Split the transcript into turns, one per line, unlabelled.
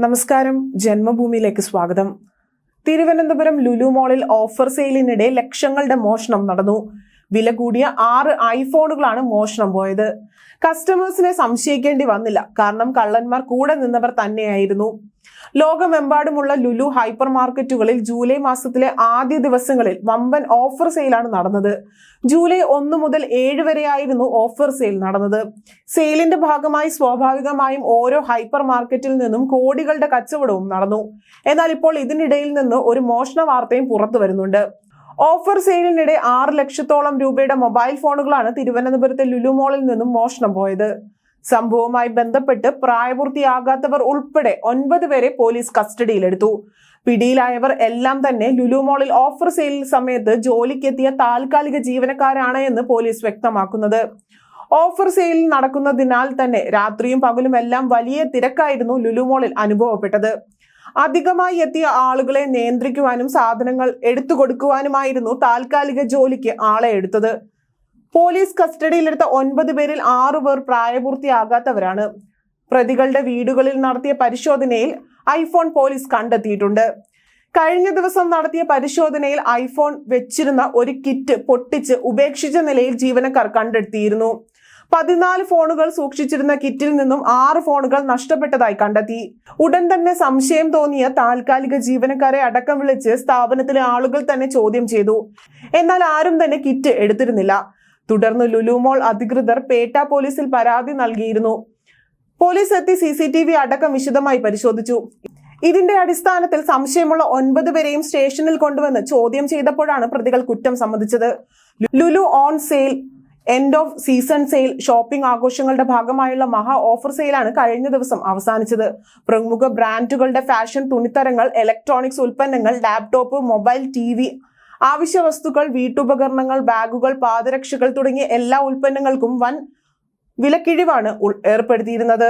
നമസ്കാരം. ജന്മഭൂമിയിലേക്ക് സ്വാഗതം. തിരുവനന്തപുരം ലുലു മോളിൽ ഓഫർ സെയിലിനിടെ ലക്ഷങ്ങളുടെ മോഷണം നടന്നു. വില കൂടിയ ആറ് ഐഫോണുകളാണ് മോഷണം പോയത്. കസ്റ്റമേഴ്സിനെ സംശയിക്കേണ്ടി വന്നില്ല. കാരണം കള്ളന്മാർ കൂടെ നിന്നവർ തന്നെയായിരുന്നു. ലോകമെമ്പാടുമുള്ള ലുലു ഹൈപ്പർ മാർക്കറ്റുകളിൽ ജൂലൈ മാസത്തിലെ ആദ്യ ദിവസങ്ങളിൽ വമ്പൻ ഓഫർ സെയിലാണ് നടന്നത്. ജൂലൈ ഒന്ന് മുതൽ ഏഴ് വരെയായിരുന്നു ഓഫർ സെയിൽ നടന്നത്. സെയിലിന്റെ ഭാഗമായി സ്വാഭാവികമായും ഓരോ ഹൈപ്പർ മാർക്കറ്റിൽ നിന്നും കോടികളുടെ കച്ചവടവും നടന്നു. എന്നാൽ ഇപ്പോൾ ഇതിനിടയിൽ നിന്ന് ഒരു മോഷണ വാർത്തയും പുറത്തു വരുന്നുണ്ട്. ഓഫർ സെയിലിനിടെ ആറ് ലക്ഷത്തോളം രൂപയുടെ മൊബൈൽ ഫോണുകളാണ് തിരുവനന്തപുരത്തെ ലുലു മോളിൽ നിന്നും മോഷണം പോയത്. സംഭവവുമായി ബന്ധപ്പെട്ട് പ്രായപൂർത്തിയാകാത്തവർ ഉൾപ്പെടെ ഒൻപത് പേരെ പോലീസ് കസ്റ്റഡിയിലെടുത്തു. പിടിയിലായവർ എല്ലാം തന്നെ ലുലു മോളിൽ ഓഫർ സെയിൽ സമയത്ത് ജോലിക്കെത്തിയ താൽക്കാലിക ജീവനക്കാരാണ് എന്ന് പോലീസ് വ്യക്തമാക്കുന്നത്. ഓഫർ സെയിൽ നടക്കുന്നതിനാൽ തന്നെ രാത്രിയും പകലും എല്ലാം വലിയ തിരക്കായിരുന്നു ലുലു മോളിൽ അനുഭവപ്പെട്ടത്. അധികമായി എത്തിയ ആളുകളെ നിയന്ത്രിക്കുവാനും സാധനങ്ങൾ എടുത്തു കൊടുക്കുവാനുമായിരുന്നു താൽക്കാലിക ജോലിക്ക് ആളെ എടുത്തത്. പോലീസ് കസ്റ്റഡിയിലെടുത്ത ഒൻപത് പേരിൽ ആറു പേർ പ്രായപൂർത്തിയാകാത്തവരാണ്. പ്രതികളുടെ വീടുകളിൽ നടത്തിയ പരിശോധനയിൽ ഐഫോൺ പോലീസ് കണ്ടെത്തിയിട്ടുണ്ട്. കഴിഞ്ഞ ദിവസം നടത്തിയ പരിശോധനയിൽ ഐഫോൺ വെച്ചിരുന്ന ഒരു കിറ്റ് പൊട്ടിച്ച് ഉപേക്ഷിച്ച നിലയിൽ ജീവനക്കാർ കണ്ടെത്തിയിരുന്നു. പതിനാല് ഫോണുകൾ സൂക്ഷിച്ചിരുന്ന കിറ്റിൽ നിന്നും ആറ് ഫോണുകൾ നഷ്ടപ്പെട്ടതായി കണ്ടെത്തി. ഉടൻ തന്നെ സംശയം തോന്നിയ താൽക്കാലിക ജീവനക്കാരെ അടക്കം വിളിച്ച് സ്ഥാപനത്തിലെ ആളുകൾ തന്നെ ചോദ്യം ചെയ്തു. എന്നാൽ ആരും തന്നെ കിറ്റ് എടുത്തിരുന്നില്ല. തുടർന്ന് ലുലുമോൾ അധികൃതർ പേട്ട പോലീസിൽ പരാതി നൽകിയിരുന്നു. പോലീസ് എത്തി സി സി ടി വി അടക്കം വിശദമായി പരിശോധിച്ചു. ഇതിന്റെ അടിസ്ഥാനത്തിൽ സംശയമുള്ള ഒൻപത് പേരെയും സ്റ്റേഷനിൽ കൊണ്ടുവന്ന് ചോദ്യം ചെയ്തപ്പോഴാണ് പ്രതികൾ കുറ്റം സമ്മതിച്ചത്. Lulu on sale end of season sale shopping ആഘോഷങ്ങളുടെ ഭാഗമായുള്ള മഹാ ഓഫർ സെയിലാണ് കഴിഞ്ഞ ദിവസം അവസാനിച്ചത്. പ്രമുഖ ബ്രാൻഡുകളുടെ ഫാഷൻ തുണിത്തരങ്ങൾ ഇലക്ട്രോണിക്സ് ഉൽപ്പന്നങ്ങൾ ലാപ്ടോപ്പ് മൊബൈൽ ടി ആവശ്യ വസ്തുക്കൾ വീട്ടുപകരണങ്ങൾ ബാഗുകൾ പാദരക്ഷകൾ തുടങ്ങിയ എല്ലാ ഉൽപ്പന്നങ്ങൾക്കും വൻ വിലക്കിഴിവാണ് ഏർപ്പെടുത്തിയിരുന്നത്.